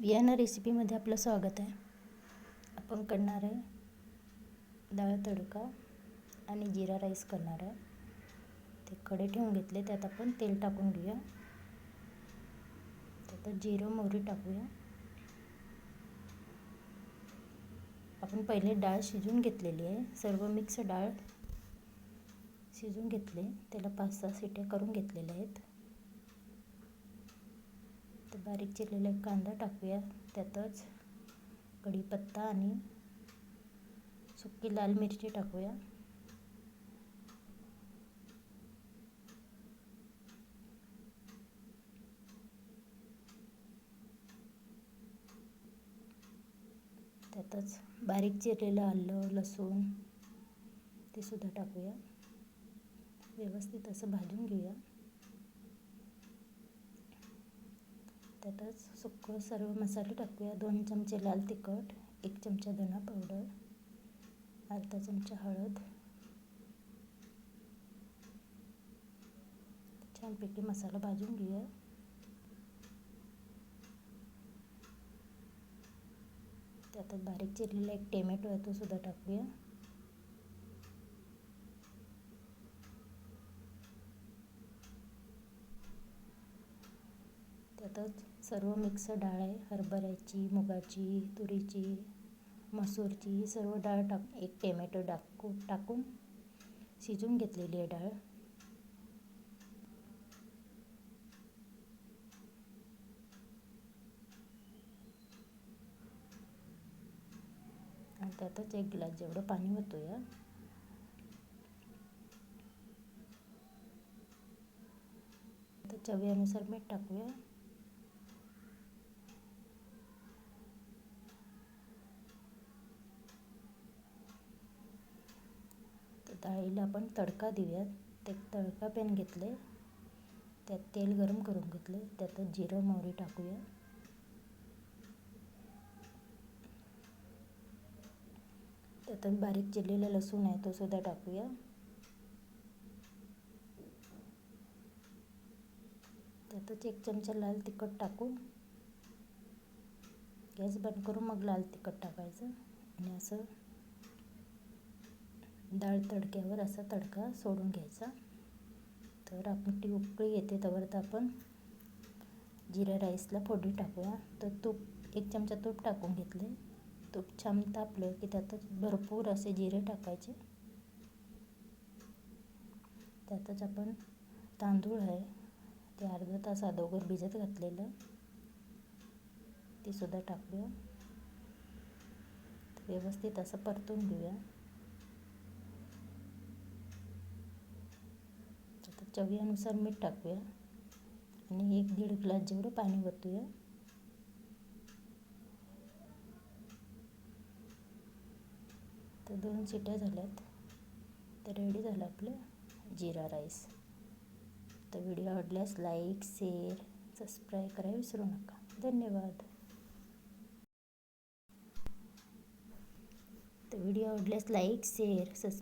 Vienna रेसिपीमध्ये आपलं स्वागत आहे. आपण करणार आहे डाळ तडका आणि जिरा राईस करणार आहे. ते कडे ठेवून घेतले त्यात आपण तेल टाकून घेऊया. त्यात जिरं मोहरी टाकूया. आपण पहिले डाळ शिजून घेतलेली आहे. सर्व मिक्स डाळ शिजून घेतले. त्याला पाच सहा सिट्या करून घेतलेल्या आहेत. बारीक चिरलेला एक कांदा टाकूया. त्यातच कढीपत्ता आणि सुकी लाल मिरची टाकूया. त्यातच बारीक चिरलेलं आलं लसूण ते सुद्धा टाकूया. व्यवस्थित असं भाजून घेऊया. त्यातच सुक्कं सर्व मसाले टाकूया. दोन चमचे लाल तिखट एक चमचा धना पावडर अर्धा चमचा हळद. छानपैकी मसाला भाजून घेऊया. त्यातच बारीक चिरलेला एक टोमॅटो आहे तो सुद्धा टाकूया. त्यातच सर्व मिक्स डाळ आहे हरभऱ्याची मुगाची तुरीची मसूरची सर्व डाळ टाक एक टोमॅटो टाकू टाकून शिजून घेतलेली आहे डाळ. आणि त्यातच एक ग्लास जेवढं पाणी होतो या चवीनुसार मीठ टाकूया. डाळीला आपण तडका देऊयात. ते तडका पॅन घेतले त्यात तेल गरम करून घेतले त्यात जिरं मोहरी टाकूया. त्यात बारीक चिरलेला लसूण आहे तो सुद्धा टाकूया. त्यातच एक चमचा लाल तिखट टाकू गॅस बंद करून मग लाल तिखट टाकायचं. आणि असं डाळ तडक्यावर असा तडका सोडून घ्यायचा. तर आपण ती उकळी येते तर आपण जिरा राईसला फोडी टाकूया. तर तूप एक चमचा तूप टाकून घेतले. तूप छान तापलं की त्यातच भरपूर असे जिरे टाकायचे. त्यातच आपण तांदूळ आहे ते अर्धा तास अगोदर भिजत घातलेलं ते सुद्धा टाकूया. व्यवस्थित असं परतून घेऊया. चवीनुसार मीठ टाकूया. आणि एक दीड ग्लास जेवढं पाणी ओतूया. तर दोन शिट्या झाल्यात. तर रेडी झालं आपलं जिरा राईस. तर व्हिडिओ आवडल्यास लाईक शेअर सबस्क्राईब करायला विसरू नका. धन्यवाद. तर व्हिडिओ आवडल्यास लाईक शेअर सबस्क्राईब